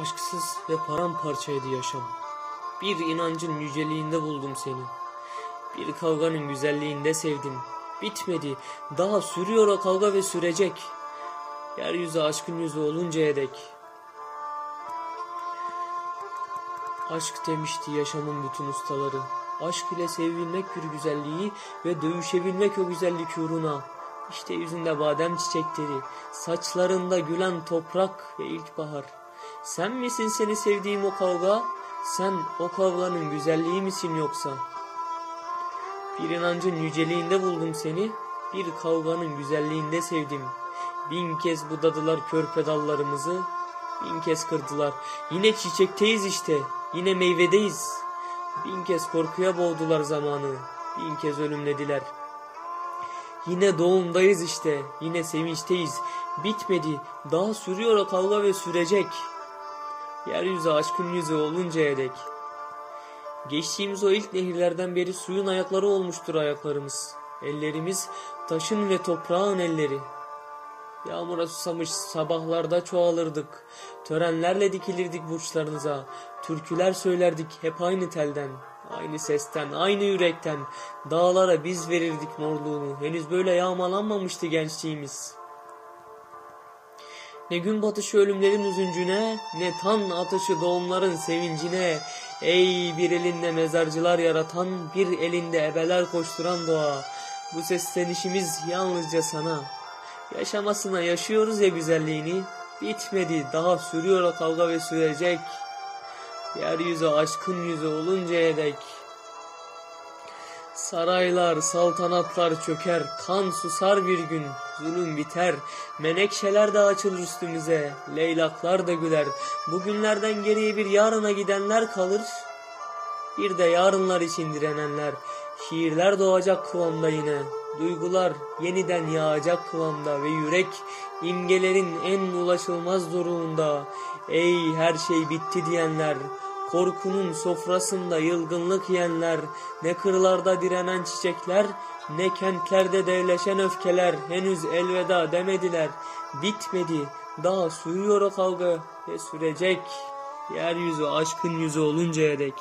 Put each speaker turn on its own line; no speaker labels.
Aşksız ve paramparçaydı yaşam. Bir inancın yüceliğinde buldum seni. Bir kavganın güzelliğinde sevdim. Bitmedi, daha sürüyor o kavga ve sürecek. Yeryüzü aşkın yüzü oluncaya dek. Aşk demişti yaşamın bütün ustaları. Aşk ile sevilmek bir güzelliği ve dövüşebilmek o güzellik uğruna. İşte yüzünde badem çiçekleri, saçlarında gülen toprak ve ilkbahar. Sen misin seni sevdiğim o kavga? Sen o kavganın güzelliği misin yoksa? Bir inancın yüceliğinde buldum seni, bir kavganın güzelliğinde sevdim. Bin kez budadılar körpe dallarımızı, bin kez kırdılar. Yine çiçekteyiz işte, yine meyvedeyiz. Bin kez korkuya boğdular zamanı, bin kez ölümlediler. Yine doğumdayız işte, yine sevinçteyiz. Bitmedi, daha sürüyor o kavga ve sürecek. Yeryüzü aşkın yüzü oluncaya dek. Geçtiğimiz o ilk nehirlerden beri suyun ayakları olmuştur ayaklarımız. Ellerimiz taşın ve toprağın elleri. Yağmura susamış sabahlarda çoğalırdık. Törenlerle dikilirdik burçlarınıza. Türküler söylerdik hep aynı telden. Aynı sesten, aynı yürekten. Dağlara biz verirdik morluğunu. Henüz böyle yağmalanmamıştı gençliğimiz. Ne gün batışı ölümlerin üzüncüne, ne tan atışı doğumların sevincine. Ey bir elinde mezarcılar yaratan, bir elinde ebeler koşturan doğa. Bu seslenişimiz yalnızca sana. Yaşamasına yaşıyoruz ya güzelliğini. Bitmedi, daha sürüyor o kavga ve sürecek. Yeryüzü aşkın yüzü oluncaya dek. Saraylar, saltanatlar çöker, kan susar bir gün, zulüm biter. Menekşeler de açılır üstümüze, leylaklar da güler. Bugünlerden geriye bir yarına gidenler kalır. Bir de yarınlar için direnenler. Şiirler doğacak kıvamda yine. Duygular yeniden yağacak kıvamda ve yürek imgelerin en ulaşılmaz doruğunda. Ey her şey bitti diyenler, korkunun sofrasında yılgınlık yiyenler, ne kırlarda direnen çiçekler, ne kentlerde devleşen öfkeler henüz elveda demediler. Bitmedi, daha sürüyor o kavga ve sürecek. Yeryüzü aşkın yüzü oluncaya dek.